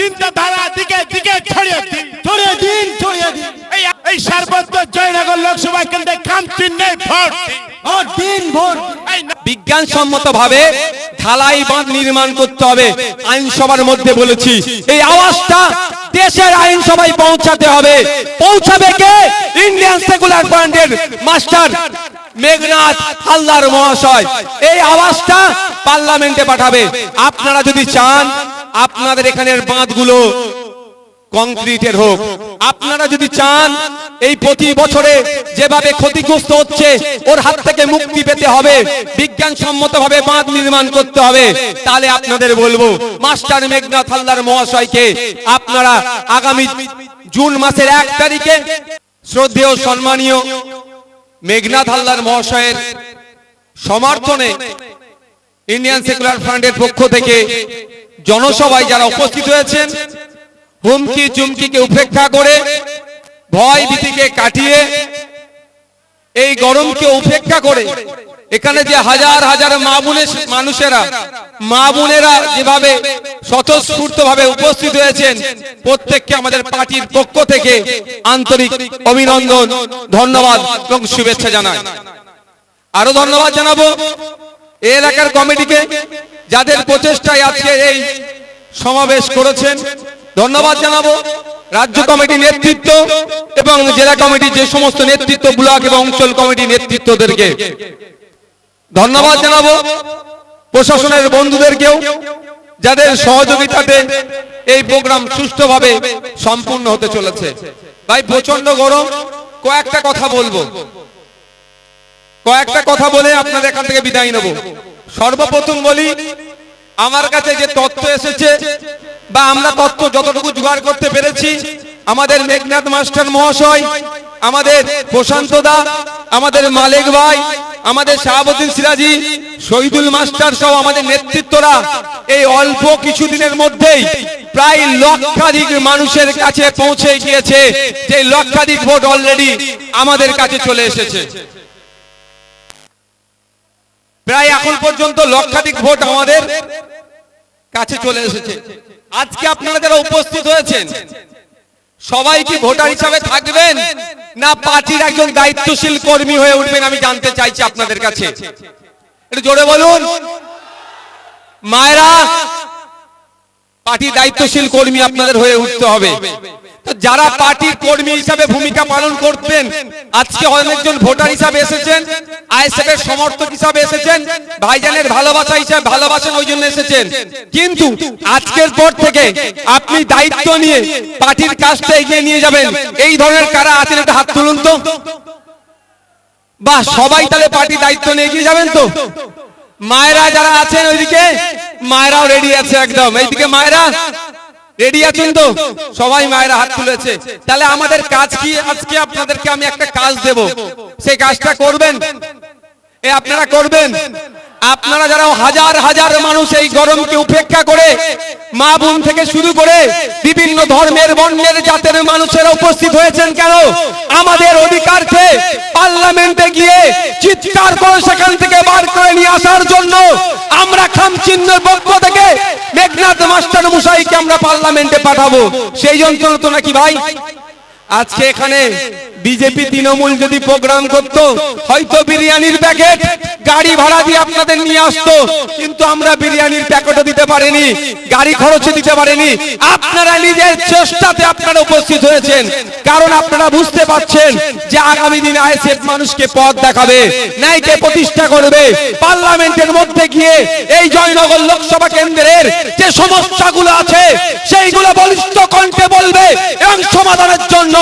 চিন্তাধারা দিকে দিকে ছড়িয়ে দিন। ছড়িয়ে দিন ছড়িয়ে দিন। এই এই সর্বত্র জয়নগর লোকসভা কেন্দ্রে খাম চিহ্নে ভোট। ভোট দিন ভোট এই না- বিজ্ঞানসম্মত ভাবে ঢালাই বাঁধ নির্মাণ করতে হবে আইনসভার মধ্যে বলেছি। এই আওয়াজটা দেশের আইনসভায় পৌঁছাতে হবে। পৌঁছাবে কে? ইন্ডিয়ান সেকুলার ফ্রন্টের মাস্টার মেঘনাথ হালদার মহাশয়। এই আওয়াজটা পার্লামেন্টে পাঠাবে। আপনারা যদি চান আপনাদের এখানের বাঁধগুলো কংক্রিটের হোক। আপনারা যদি চান, এই প্রতি বছরে যেভাবে ক্ষতিগ্রস্ত হচ্ছে, ওর হাত থেকে মুক্তি পেতে হবে বিজ্ঞানসম্মত ভাবে বাঁধ নির্মাণ করতে হবে, তাহলে আপনাদের বলব, মাস্টার মেঘনাথ হালদার মহাশয়কে আপনারা আগামী জুন মাসের এক তারিখে শ্রদ্ধেয়, সম্মানীয় মেঘনাথ হালদার মহাশয়ের সমর্থনে ইন্ডিয়ান সেকুলার ফ্রন্টের পক্ষ থেকে জনসভায় যারা উপস্থিত হয়েছেন, হুমকি চুমকিকে উপেক্ষা করে ভয় ভীতিকে কাটিয়ে, এই গরমকে উপেক্ষা করে, এখানে যে হাজার হাজার মা মানুষেরা মা বোনেরা যেভাবে স্বতঃস্ফূর্ত ভাবে উপস্থিত হয়েছেন, প্রত্যেককে আমাদের পার্টির পক্ষ থেকে আন্তরিক অভিনন্দন, ধন্যবাদ এবং শুভেচ্ছা জানাই। আরও ধন্যবাদ জানাব। এলাকার কমিটিকে যাদের প্রচেষ্টায় আজকে এই সমাবেশ করেছেন, ধন্যবাদ জানাব। রাজ্য কমিটি নেতৃত্ব এবং জেলা কমিটির যে সমস্ত নেতৃত্ব, ব্লক এবং অঞ্চল কমিটি নেতৃত্বদেরকে। ধন্যবাদ জানাব প্রশাসনের বন্ধুদেরকেও, যাদের সহযোগিতাতে এই প্রোগ্রাম সুষ্ঠুভাবে সম্পূর্ণ হতে চলেছে। ভাই প্রচণ্ড গরম। কয়েকটা কথা বলব। কয়েকটা কথা বলে আপনাদের এখান থেকে বিদায় নেব। সর্বপ্রথম বলি, আমার কাছে যে তথ্য এসেছে বা আমরা তথ্য যতটুকু জোগাড় করতে পেরেছি, আমাদের মেঘনাথ মাস্টার মহাশয়, আমাদের প্রশান্ত দা, আমাদের মালিক ভাই, আমাদের শাহাবুদ্দিন সিরাজি, শহীদুল মাস্টার সহ আমাদের নেতৃত্বরা এই অল্প কিছুদিনের মধ্যেই প্রায় লক্ষাধিক মানুষের কাছে পৌঁছে গিয়েছে যে লক্ষাধিক ভোট অলরেডি আমাদের কাছে চলে এসেছে। প্রায় এখন পর্যন্ত লক্ষাধিক ভোট আমাদের কাছে চলে এসেছে। আজকে আপনারা যারা উপস্থিত হয়েছেন, সবাই কি ভোটার হিসাবে থাকবেন? না পার্টির একজন দায়িত্বশীল কর্মী হয়ে উঠবেন আমি জানতে চাইছি আপনাদের কাছে। একটু জোরে বলুন। মায়েরা, পার্টির দায়িত্বশীল কর্মী আপনাদের হয়ে উঠতে হবে। তো যারা পার্টির কর্মী হিসাবে ভূমিকা পালন করতেন, আজকে অনেকজন ভোটার হিসাবে এসেছেন আইএসএফ এর সমর্থক হিসাবে এসেছেন, ভাইজানের ভালোবাসা হিসাবে ভালোবাসেন, ওই জন্য এসেছেন। কিন্তু আজকের পর থেকে আপনি দায়িত্ব নিয়ে পার্টির কাজটা এগিয়ে নিয়ে যাবেন। এই ধরনের কারা আছেন, একটা হাত তুলুন তো। বাহ, সবাই তাহলে পার্টির দায়িত্ব নিয়ে এগিয়ে যাবেন তো। মায়েরা যারা আছেন ওইদিকে, মায়েরাও রেডি আছে একদম। এইদিকে মায়েরা রেডি আছেন তো সবাই মায়ের হাত তুলেছে। তাহলে আমাদের কাজ কি? আজকে আপনাদেরকে আমি একটা কাজ দেব। সেই কাজটা করবেন। এ আপনারা করবেন। আপনারা যারা হাজার হাজার মানুষ এই গরমকে উপেক্ষা করে মা বোন থেকে শুরু করে বিভিন্ন ধর্মের বর্ণের জাতের মানুষেরা উপস্থিত হয়েছেন কেন? অধিকারকে পার্লামেন্টে গিয়ে চিৎকার করে সেখান থেকে বার করে নিয়ে আসার জন্য আমরা খাম চিহ্নের পক্ষ থেকে মেঘনাথ মাস্টার মুসাইকে আমরা পার্লামেন্টে পাঠাবো। সেই যন্ত্রণা তো নাকি ভাই? আজকে এখানে বিজেপি তৃণমূল যদি প্রোগ্রাম করত হয়তো বিরিয়ানির প্যাকেট গাড়ি ভাড়া দিয়ে আপনাদের নিয়ে আসতো। কিন্তু আমরা বিরিয়ানির প্যাকেটও দিতে পারিনি গাড়ি খরচও দিতে পারিনি। আপনারা নিজের চেষ্টাতে আপনারা উপস্থিত হয়েছেন। কারণ আপনারা বুঝতে পারছেন যে আগামী দিনে আইএসএফ মানুষকে পথ দেখাবে ন্যায়কে প্রতিষ্ঠা করবে। পার্লামেন্টের মধ্যে গিয়ে এই জয়নগর লোকসভা কেন্দ্রের যে সমস্যাগুলো আছে সেইগুলো বলিষ্ঠ কণ্ঠে বলবে এবং সমাধানের জন্য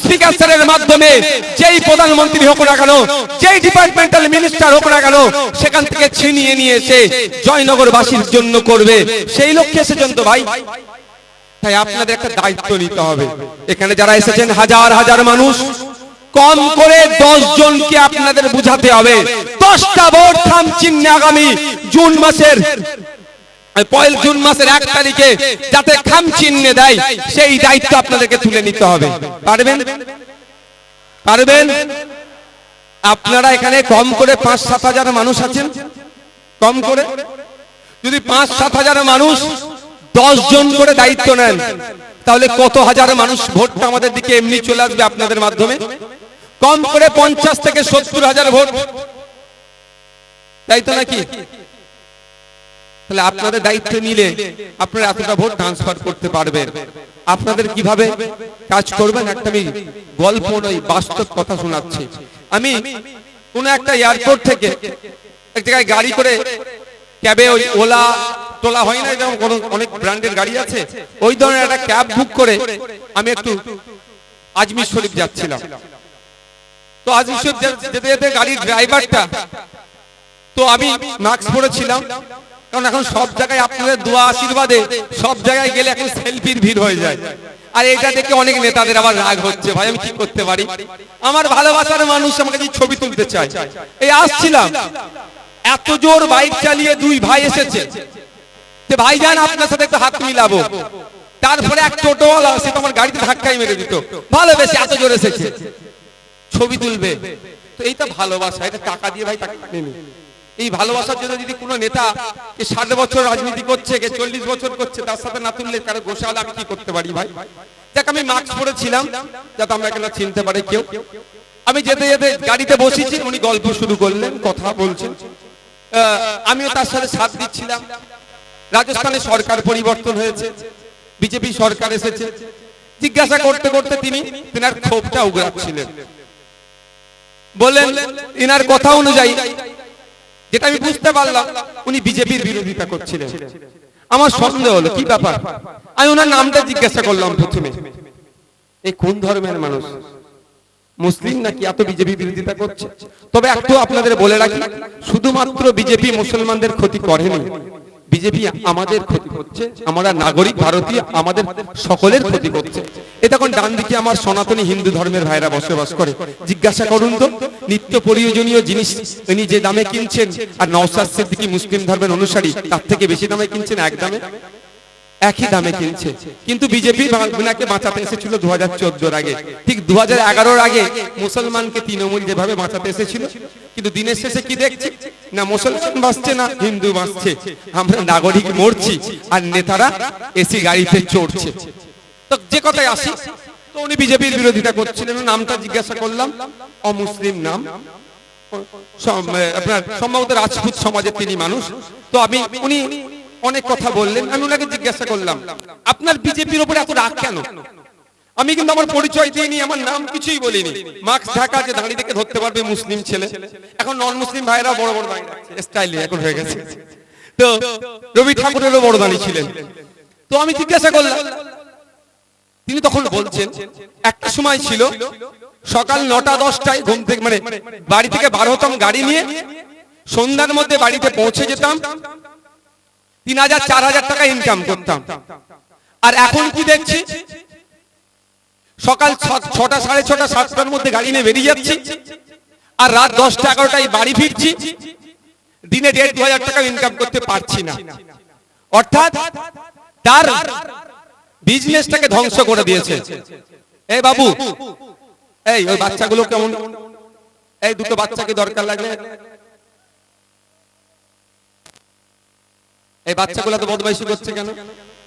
স্পিকার স্যারের মাধ্যমে যেই প্রধানমন্ত্রী হোক না কেন, যেই ডিপার্টমেন্টাল মিনিস্টার হোক না কেন, সেখান থেকে ছিনিয়ে নিয়ে এসে জয়নগরবাসীর জন্য করবে। সেই লক্ষ্যে এসেছেন তো ভাই। তাই আপনাদের একটা দায়িত্ব নিতে হবে। এখানে যারা এসেছেন, হাজার হাজার মানুষ, কম করে দশ জনকে আপনাদের বুঝাতে হবে। দশটা ভোট থাম আগামী জুন মাসের। পয়ল জুন মাসের এক তারিখে যাতে খাম দেয়, সেই দায়িত্ব আপনাদেরকে তুলে নিতে হবে। পারবেন? পারবেন? আপনারা এখানে কম করে পাঁচ সাত হাজার মানুষ আছেন? কম করে? যদি পাঁচ সাত হাজার মানুষ দশ জন করে দায়িত্ব নেন, তাহলে কত হাজার মানুষ ভোটটা আমাদের দিকে এমনি চলে আসবে আপনাদের মাধ্যমে? কম করে পঞ্চাশ থেকে সত্তর হাজার ভোট। তাই তো নাকি? তাহলে আপনাদের দায়িত্ব নিলে আপনারা এতটা ভোট ট্রান্সফার করতে পারবেন। আপনাদের কীভাবে কাজ করবেন? একটা আমি গল্প নয় বাস্তব কথা শোনাচ্ছি। আমি কোন একটা এয়ারপোর্ট থেকে এক জায়গায় গাড়ি করে ক্যাবে ওই ওলা তোলা হয় না, যেমন কোনো অনেক ব্র্যান্ডের গাড়ি আছে, ওই ধরনের একটা ক্যাব বুক করে আমি একটু আজমির শরীফ যাচ্ছিলাম। তো আজমির শরীফ যেতে যেতে গাড়ির ড্রাইভারটা তো আমি মাস্ক পরেছিলাম। কারণ এখন সব জায়গায় আপনাদের দোয়া, আশীর্বাদে সব জায়গায় গেলে এখন সেলফির ভিড় হয়ে যায়। আর এটা দেখে অনেক নেতাদের আবার রাগ হচ্ছে, ভাই, আমি কি করতে পারি? আমার ভালোবাসার মানুষ আমাকে যে ছবি তুলতে চায়। এই আসছিলাম। এত জোর বাইক চালিয়ে দুই ভাই এসেছে। যে ভাইজান, আপনার সাথে একটু হাত মিলাবো। তারপরে এক টোটোওয়ালা সে তোমার গাড়িতে ধাক্কাই মেরে দিত। ভালো বেশি এত জোর এসেছে। ছবি তুলবে। তো এইটা ভালোবাসা, এটা টাকা দিয়ে ভাই টাকা এই ভালোবাসার জন্য যদি কোনো নেতা কে ষাট বছর রাজনীতি করছে, কে চল্লিশ বছর করছে, তার সাথে না তুললে কারও গোসালে আমি কি করতে পারি ভাই? দেখ, আমি মাস্ক পরেছিলাম, যাতে আমরা এখানে চিনতে পারি কেউ। আমি যেতে যেতে গাড়িতে বসেছি, উনি গল্প শুরু করলেন, কথা বলছেন। আমিও তার সাথে সাথ দিচ্ছিলাম। রাজস্থানে সরকার পরিবর্তন হয়েছে, বিজেপি সরকার এসেছে। জিজ্ঞাসা করতে করতে তিনি তিনার ক্ষোভটা উগড়াচ্ছিলেন বললেন, ইনার কথা অনুযায়ী যেটা আমি বুঝতে পারলাম, উনি বিজেপির বিরোধিতা করছিলেন। আমার সন্দেহ হলো, কি ব্যাপার? আমি ওনার নামটা জিজ্ঞাসা করলাম প্রথমে। এই কোন ধর্মের মানুষ? মুসলিম নাকি এত বিজেপি বিরোধিতা করছে? তবে একটু আপনাদের বলে রাখি, শুধুমাত্র বিজেপি মুসলমানদের ক্ষতি করেনি। বিজেপি আমাদের ক্ষতি করছে, আমরা নাগরিক ভারতীয়, আমাদের সকলের ক্ষতি করছে। এ তখন ডান দিকে আমার সনাতনী হিন্দু ধর্মের ভাইরা বসবাস করে? জিজ্ঞাসা করুন তো, নিত্য প্রয়োজনীয় জিনিস উনি যে দামে কিনছেন, আর নওসাদ সিদ্দিকী মুসলিম ধর্মের অনুসারী, তার থেকে বেশি দামে কিনছেন এক দামে? একই দামে কিনছে। কিন্তু বিজেপি ওনাকে বাঁচাতে এসেছিল দু হাজার চোদ্দোর আগে। ঠিক দু হাজার এগারোর আগে মুসলমানকে তৃণমূল যেভাবে বাঁচাতে এসেছিল, কিন্তু দিনের শেষে কি দেখছি? না মুসলমান বাঁচছে না, হিন্দু বাঁচছে। আমরা নাগরিক মরছি, আর নেতারা এসি গাড়িতে চড়ছে। তো যে কথায় আসি, তো উনি বিজেপির বিরোধিতা করছিলেন নামটা জিজ্ঞাসা করলাম, অমুসলিম নাম। আপনার সম্ভবত রাজপুত সমাজের তিনি মানুষ। তো আমি, উনি অনেক কথা বললেন, আমি ওনাকে জিজ্ঞাসা করলাম, আপনার বিজেপির উপরে এত রাগ কেন? আমি কিন্তু আমার পরিচয় দিইনি, আমার নাম কিছুই বলিনি। মাস্ক ঢাকা যে দাঁড়িয়ে দেখে ধরতে পারবে মুসলিম ছেলে। এখন নন মুসলিম ভাইরা বড় বড় দাঁড়িয়ে স্টাইলে এখন হয়ে গেছে। তো রবি ঠাকুরেরও বড় দাঁড়িয়ে ছিলেন। তো আমি জিজ্ঞাসা করলাম, তিনি তখন বলছেন, একটা সময় ছিল, সকাল নটা দশটায় ঘুম থেকে মানে বাড়ি থেকে বার হতাম গাড়ি নিয়ে, সন্ধ্যার মধ্যে বাড়িতে পৌঁছে যেতাম, তিন হাজার, চার হাজার টাকা ইনকাম করতাম। আর এখন কি দেখছি? সকাল ছটা, সাড়ে ছটা, সাতটার মধ্যে গাড়ি নিয়ে বেরিয়ে যাচ্ছি। আর রাত দশটা, এগারোটায় বাড়ি ফিরছি। দিনে দেড় দু হাজার টাকা ইনকাম করতে পারছি না। অর্থাৎ তার বিজনেসটাকে ধ্বংস করে দিয়েছে। এই বাবু, এই, ওই বাচ্চাগুলো কেমন? এই দুটো বাচ্চাকে দরকার লাগলে। এই বাচ্চাগুলো তো বদমাইশি করছে কেন?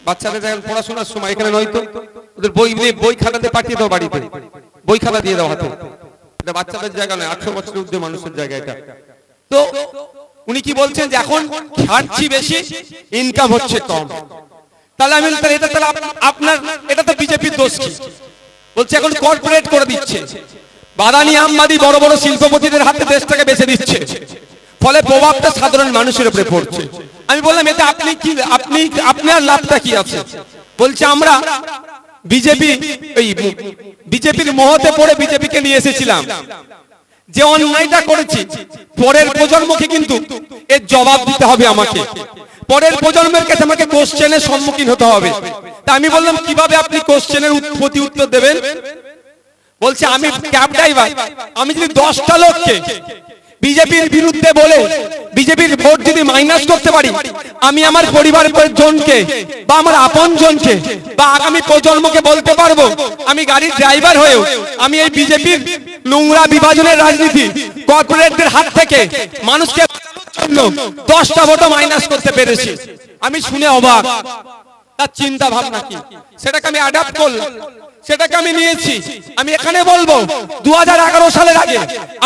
বাচ্চাদের এখন পড়াশোনার সময় এখানে নয়তো ওদের বই নিয়ে বই খাতাতে পাঠিয়ে দাও বাড়িতে। বই খাতা দিয়ে দাও হাতে। এটা বাচ্চাদের জায়গা নয়, আঠারো বছরের ঊর্ধ্বে মানুষের জায়গা এটা। তো উনি কি বলছেন যে এখন খাচ্ছি বেশি ইনকাম হচ্ছে কম। তাহলে আমি তাহলে এটা তাহলে আপনার, এটা তো বিজেপির দোষ কি? বলছে এখন কর্পোরেট করে দিচ্ছে। বাদানি আমবাদি বড় বড় শিল্পপতিদের হাতে দেশটাকে বেছে দিচ্ছে। ফলে প্রভাবটা সাধারণ মানুষের উপরে পড়ছে। আমি বললাম এটা আপনি কি, আপনি, আপনার লাভটা কি আছে? বলছে, আমরা বিজেপি বিজেপির মহতে পড়ে বিজেপিকে নিয়ে এসেছিলাম। যে অন্যায়টা করেছি, পরের প্রজন্মকে কিন্তু এর জবাব দিতে হবে আমাকে। পরের প্রজন্মের কাছে আমাকে কোশ্চেনের সম্মুখীন হতে হবে। তা আমি বললাম, কীভাবে আপনি কোশ্চেনের প্রতি উত্তর দেবেন? বলছে, আমি ক্যাব ড্রাইভার, আমি যদি দশটা লোককে বিজেপির বিরুদ্ধে বলে বিজেপির ভোট যদি মাইনাস করতে পারি, আমি আমার পরিবার জনকে বা আমার আপন জনকে বা আগামী প্রজন্মকে বলতে পারব, আমি গাড়ির ড্রাইভার হয়েও আমি এই বিজেপির নোংরা বিভাজনের রাজনীতি কর্পোরেটদের হাত থেকে মানুষকে দশটা ভোটও মাইনাস করতে পেরেছি। আমি শুনে অবাক। তার চিন্তা ভাবনা কি? সেটাকে আমি অ্যাডাপ্ট করলাম। সেটাকে আমি নিয়েছি। আমি এখানে বলব দু সালের আগে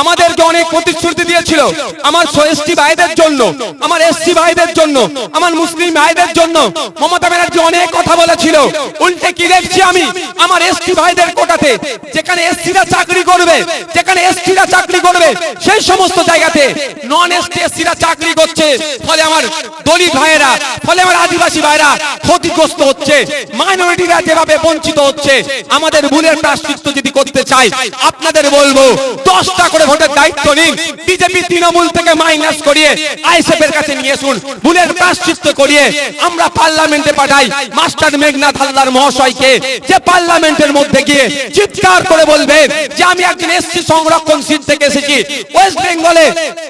আমাদেরকে অনেক প্রতিশ্রুতি দিয়েছিল আমার এসটি ভাইদের জন্য, আমার এসসি ভাইদের জন্য, আমার মুসলিম ভাইদের জন্য। মমতা ব্যানার্জি অনেক কথা বলেছিল, উল্টে কি দেখছি আমি? আমার এসটি ভাইদের কোটাতে, যেখানে এসসিরা চাকরি করবে, যেখানে এসটিরা চাকরি করবে, সেই সমস্ত জায়গাতে নন এসটি এসসিরা চাকরি করছে। ফলে আমার দলিত ভাইয়েরা, ফলে আমার আদিবাসী ভাইরা ক্ষতিগ্রস্ত হচ্ছে মাইনরিটিরা যেভাবে বঞ্চিত হচ্ছে আমাদের ভুলের প্রাশ্চিত্য যদি করতে চাই, আপনাদের বলব, দশটা করে ভোটের দায়িত্ব নিন। বিজেপি তৃণমূল থেকে মাইনাস করিয়ে আইএসএফ এর কাছে নিয়ে শুন ভুলের প্রাশ্চিত্য করিয়ে আমরা পার্লামেন্টে পাঠাই মাস্টার মেঘনাথ হালদার মহাশয়কে, যে পার্লামেন্টের মধ্যে গিয়ে চিৎকার করে বলবেন যে আমি একজন এসসি সংরক্ষণ সিট থেকে এসেছি। ওয়েস্ট বেঙ্গলে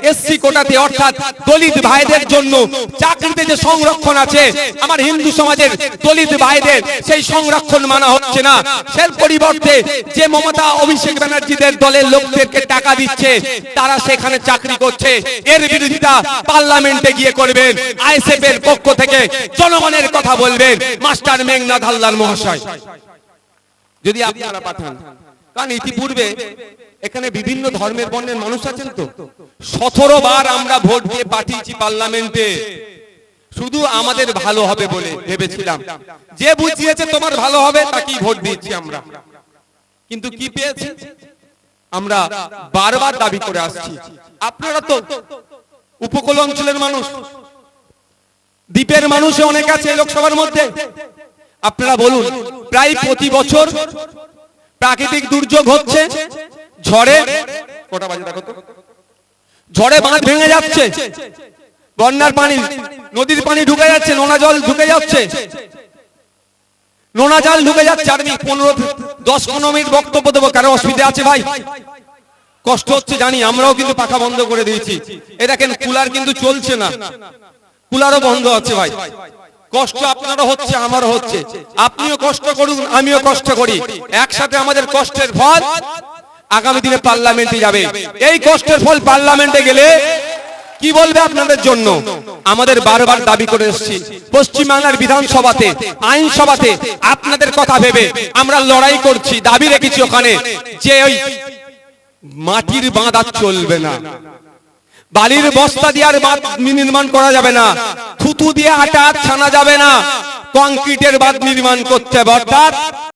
এসসি কোটাতে, অর্থাৎ দলিত ভাইদের জন্য চাকরিতে যে সংরক্ষণ আছে, আমার হিন্দু সমাজের দলিত ভাইদের সেই সংরক্ষণ মানা হচ্ছে না। সের পরিবর্তে যে মমতা অভিষেক ব্যানার্জিদের দলের লোকদেরকে টাকা দিচ্ছে, তারা সেখানে চাকরি করছে। এর বিরোধিতা পার্লামেন্টে গিয়ে করবেন। আইএসএফ এর পক্ষ থেকে জনগণের কথা বলবেন মাস্টার মেঘনাথ হালদার মহাশয়। যদি আপনারা পাঠান। কারণ ইতিপূর্বে এখানে বিভিন্ন ধর্মের বর্ণের মানুষ আছেন তো। সতেরো বার আমরা ভোট দিয়ে পাঠিয়েছি পার্লামেন্টে। শুধু আমাদের ভালো হবে বলে ভেবেছিলাম। যে বুঝিয়েছে তোমার ভালো হবে তাকেই ভোট দিয়েছি আমরা। কিন্তু কি পেয়েছি? আমরা বারবার দাবি করে আসছি। আপনারা তো উপকূল অঞ্চলের মানুষ। দ্বীপের মানুষ অনেক আছে লোকসভার মধ্যে। আপনারা বলুন প্রায় প্রতি বছর প্রাকৃতিক দুর্যোগ হচ্ছে ঝড়ে কটা বাজে দেখো তো? ঝড়ে বাঁধ ভেঙে যাচ্ছে। বন্যার পানি, নদীর পানি ঢুকে যাচ্ছে, নোনা জল ঢুকে যাচ্ছে। নোনা জল ঢুকে যাচ্ছে, আমি পনেরো, দশ, পনেরো মিনিট বক্তব্য দেবো, কারও অসুবিধা আছে ভাই? কষ্ট হচ্ছে, জানি, আমরাও কিন্তু পাখা বন্ধ করে দিয়েছি। এ দেখেন, কুলার কিন্তু চলছে না। কুলারও বন্ধ আছে ভাই। কষ্ট আপনারও হচ্ছে, আমারও হচ্ছে। আপনিও কষ্ট করুন, আমিও কষ্ট করি। একসাথে আমাদের কষ্টের ফল আগামী দিনে পার্লামেন্টে যাবে। এই কষ্টের ফল পার্লামেন্টে গেলে কি বলবে আপনাদের জন্য? আমাদের বারবার দাবি করে এসেছি, পশ্চিমবাংলার বিধানসভাতে, আইনসভাতে আপনাদের কথা ভেবে আমরা লড়াই করছি, দাবি রেখেছি ওখানে যে ওই মাটির বাঁধ চলবে না। বালির বস্তা দিয়ে আর বাঁধ নির্মাণ করা যাবে না। থুতু দিয়ে আটা ছানা যাবে না। কংক্রিটের বাঁধ নির্মাণ করতে হবে, অর্থাৎ